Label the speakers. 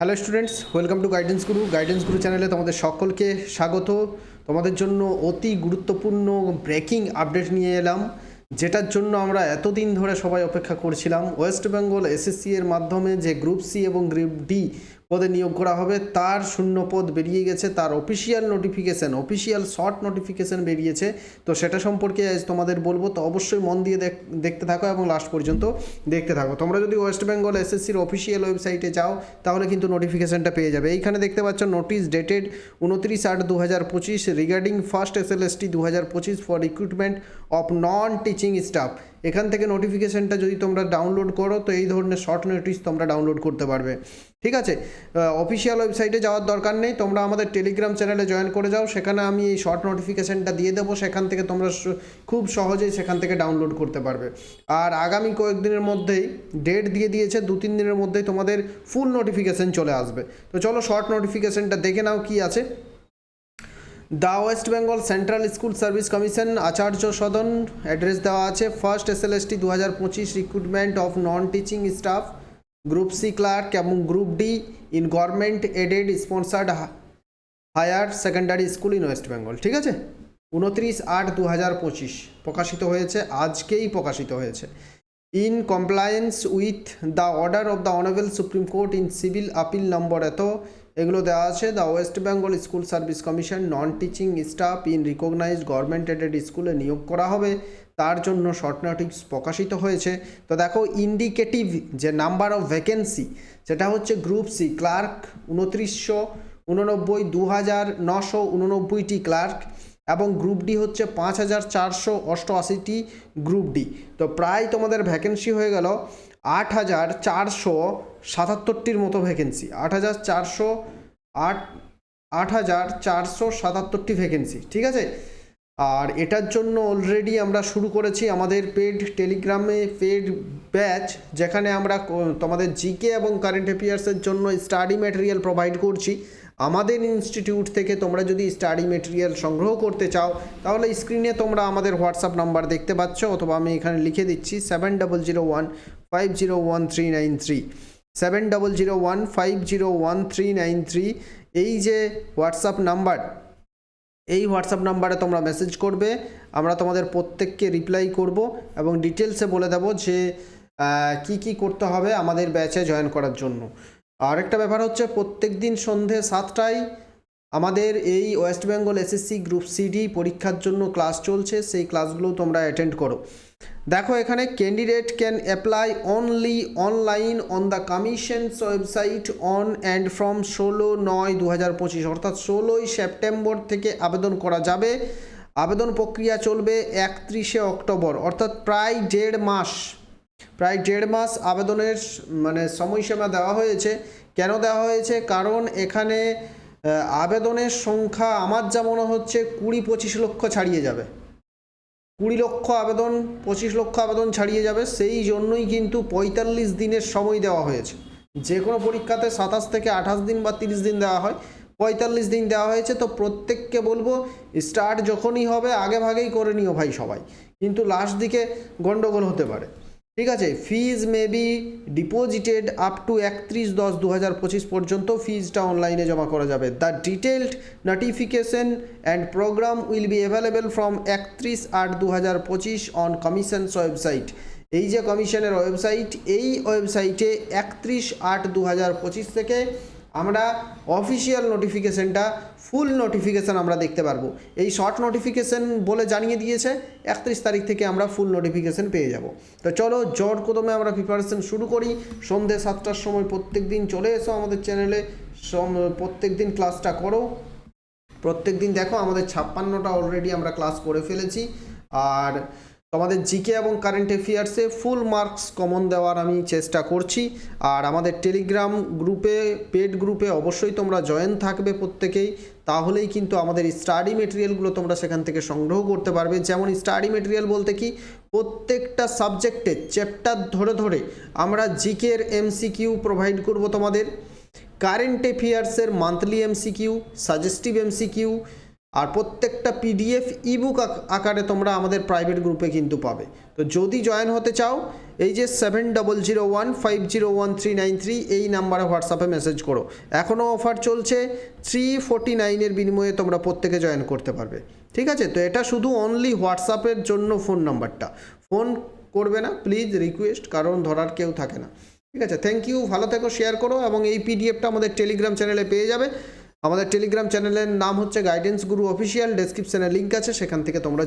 Speaker 1: Hello students welcome to guidance Guru guidance Guru চ্যানেলে তোমাদের সকলকে স্বাগত। তোমাদের জন্য অতি গুরুত্বপূর্ণ ব্রেকিং আপডেট নিয়ে এলাম, যেটার জন্য আমরা এতদিন ধরে সবাই অপেক্ষা করছিলাম। ওয়েস্ট বেঙ্গল এসএসসি এর মাধ্যমে যে গ্রুপ সি এবং গ্রুপ ডি পদে নিয়োগ করা হবে। তার শূন্য পদ বেরিয়ে গেছে, তার official notification official short notification বেরিয়েছে। তো সেটা সম্পর্কে আজ তোমাদের বলব, তো অবশ্যই মন দিয়ে দেখতে থাকো এবং লাস্ট পর্যন্ত দেখতে থাকো। তোমরা যদি ওয়েস্ট বেঙ্গল এসএসসির অফিসিয়াল ওয়েবসাইটে যাও, তাহলে কিন্তু নোটিফিকেশানটা পেয়ে যাবে। এইখানে দেখতে পাচ্ছ নোটিশ ডেটেড উনত্রিশ আট দু হাজার পঁচিশ regarding first S L S T দু হাজার পঁচিশ for recruitment of non teaching staff এখান থেকে নোটিফিকেশানটা যদি তোমরা ডাউনলোড করো, তো এই ধরনের শর্ট নোটিশ তোমরা ডাউনলোড করতে পারবে। ঠিক আছে? অফিসিয়াল ওয়েবসাইটে যাওয়ার দরকার নেই। তোমরা আমাদের টেলিগ্রাম চ্যানেলে জয়েন করে যাও। সেখানে আমি এই শর্ট নোটিফিকেশনটা দিয়ে দেবো। সেখান থেকে তোমরা খুব সহজেই সেখান থেকে ডাউনলোড করতে পারবে। আর আগামী কয়েকদিনের মধ্যেই ডেট দিয়ে দিয়েছে। দু তিন দিনের মধ্যেই তোমাদের ফুল নোটিফিকেশন চলে আসবে। তো চলো শর্ট নোটিফিকেশানটা দেখে নাও কি আছে। The West Bengal Central School Service Commission Acharya Sadan address দেওয়া আছে। First S L S T দু হাজার পঁচিশ recruitment of non teaching staff group C clerk এবং group D in government aided sponsored higher secondary school in West Bengal ঠিক আছে? উনত্রিশ আট দু হাজার পঁচিশ। প্রকাশিত হয়েছে, আজকেই প্রকাশিত হয়েছে। In compliance with the order of the honourable Supreme Court in civil appeal number এত। এগুলো দেওয়া আছে। The West Bengal School Service Commission non teaching staff in recognised government aided স্কুলে নিয়োগ করা হবে। তার জন্য শর্ট নোটিস প্রকাশিত হয়েছে। তো দেখো ইন্ডিকেটিভ যে নাম্বার অফ ভ্যাকেন্সি সেটা হচ্ছে গ্রুপ সি ক্লার্ক উনত্রিশশো উননব্বই দু হাজার নশো উননব্বইটি ক্লার্ক এবং গ্রুপ ডি হচ্ছে পাঁচ হাজার চারশো অষ্টআশিটি গ্রুপ ডি তো প্রায় তোমাদের ভ্যাকেন্সি হয়ে গেল আট হাজার চারশো সাতাত্তরটির মতো ভ্যাকেন্সি আট হাজার চারশো আট আট হাজার চারশো সাতাত্তরটি ভ্যাকেন্সি ঠিক আছে? আর এটার জন্য অলরেডি আমরা শুরু করেছি আমাদের পেড টেলিগ্রামে পেড ব্যাচ যেখানে আমরা তোমাদের জিকে এবং কারেন্ট অ্যাফেয়ার্সের জন্য স্টাডি ম্যাটেরিয়াল প্রোভাইড করছি। আমাদের ইনস্টিটিউট থেকে তোমরা যদি স্টাডি মেটেরিয়াল সংগ্রহ করতে চাও, তাহলে স্ক্রিনে তোমরা আমাদের হোয়াটসঅ্যাপ নাম্বার দেখতে পাচ্ছ, অথবা আমি এখানে লিখে দিচ্ছি seven double zero one five zero one three nine three seven double zero one five zero one three nine three এই যে হোয়াটসঅ্যাপ নাম্বার এই হোয়াটসঅ্যাপ নাম্বারে তোমরা মেসেজ করবে, আমরা তোমাদের প্রত্যেককে রিপ্লাই করব এবং ডিটেলসে বলে দেবো যে কি কি করতে হবে আমাদের ব্যাচে জয়েন করার জন্য। আরেকটা ব্যাপার হচ্ছে প্রত্যেক দিন সন্ধে সাতটায় আমাদের এই West Bengal SSC group C D পরীক্ষার জন্য ক্লাস চলছে, সেই ক্লাসগুলো তোমরা অ্যাটেন্ড করো। দেখো এখানে candidate can apply only online on the commission's website on and from ষোলো নয় দু হাজার পঁচিশ, অর্থাৎ ষোলোই সেপ্টেম্বর থেকে আবেদন করা যাবে। আবেদন প্রক্রিয়া চলবে একত্রিশে অক্টোবর, অর্থাৎ প্রায় দেড় মাস প্রায় দেড় মাস আবেদনের মানে সময়সীমা দেওয়া হয়েছে। কেন দেওয়া হয়েছে? কারণ এখানে আবেদনের সংখ্যা আমার যা মনে হচ্ছে কুড়ি পঁচিশ লক্ষ ছাড়িয়ে যাবে। কুড়ি লক্ষ আবেদন, পঁচিশ লক্ষ আবেদন ছাড়িয়ে যাবে, সেই জন্যই কিন্তু পঁয়তাল্লিশ দিনের সময় দেওয়া হয়েছে। যে কোনো পরীক্ষাতে সাতাশ থেকে আঠাশ দিন বা তিরিশ দিন দেওয়া হয়। পঁয়তাল্লিশ দিন দেওয়া হয়েছে, তো প্রত্যেককে বলব, স্টার্ট যখনই হবে, আগে ভাগেই করে নিও ভাই সবাই। কিন্তু লাস্ট দিকে গণ্ডগোল হতে পারে। ঠিক আছে fees may be deposited up to একত্রিশ দশ দু হাজার পঁচিশ পর্যন্ত ফিজটা অনলাইনে জমা করা যাবে। The detailed notification and programme will be available from একত্রিশ আট দু হাজার পঁচিশ অন কমিশনস ওয়েবসাইট এই যে কমিশনের ওয়েবসাইট এই ওয়েবসাইটে একত্রিশ আট দু হাজার পঁচিশ থেকে আমরা অফিসিয়াল নোটিফিকেশানটা ফুল নোটিফিকেশান আমরা দেখতে পারব। এই শর্ট নোটিফিকেশন বলে জানিয়ে দিয়েছে, একত্রিশ তারিখ থেকে আমরা ফুল নোটিফিকেশন পেয়ে যাব। তো চলো জট কদমে আমরা প্রিপারেশন শুরু করি। সন্ধ্যে সাতটার সময় প্রত্যেক দিন চলে এসো আমাদের চ্যানেলে প্রত্যেক দিন ক্লাসটা করো। প্রত্যেক দিন দেখো, আমাদের ছাপ্পান্নটা অলরেডি আমরা ক্লাস করে ফেলেছি। আর তোমাদের জিকে এবং কারেন্ট অ্যাফেয়ার্সে ফুল মার্কস কমন দেওয়ার আমি চেষ্টা করছি। আর আমাদের টেলিগ্রাম গ্রুপে পেড গ্রুপে অবশ্যই তোমরা জয়েন থাকবে প্রত্যেকেই। তাহলেই কিন্তু আমাদের স্টাডি মেটেরিয়ালগুলো তোমরা সেখান থেকে সংগ্রহ করতে পারবে। যেমন স্টাডি মেটেরিয়াল বলতে কি, প্রত্যেকটা সাবজেক্টে চ্যাপ্টার ধরে ধরে আমরা জিকের এমসিকিউ প্রোভাইড করব তোমাদের। কারেন্ট অ্যাফেয়ার্সের মান্থলি এমসিকিউ সাজেস্টিভ এমসিকিউ আর প্রত্যেকটা পিডিএফ ইবুক আকারে তোমরা আমাদের প্রাইভেট গ্রুপে কিন্তু পাবে। তো যদি জয়েন হতে চাও, এই যে seven double zero one five zero one three nine three এই নাম্বারে হোয়াটসঅ্যাপে মেসেজ করো। এখনও অফার চলছে থ্রি ফোর্টি নাইনের বিনিময়ে তোমরা প্রত্যেকে জয়েন করতে পারবে। ঠিক আছে? তো এটা শুধু অনলি হোয়াটসঅ্যাপের জন্য ফোন নাম্বারটা ফোন করবে না প্লিজ রিকোয়েস্ট কারণ ধরার কেউ থাকে না। ঠিক আছে? থ্যাংক ইউ ভালো থেকো শেয়ার করো এবং এই পিডিএফটা আমাদের টেলিগ্রাম চ্যানেলে পেয়ে যাবে। আমাদের টেলিগ্রাম চ্যানেলের নাম হচ্ছে গাইডেন্স গুরু অফিসিয়াল ডেসক্রিপশনে লিঙ্ক আছে সেখান থেকে তোমরা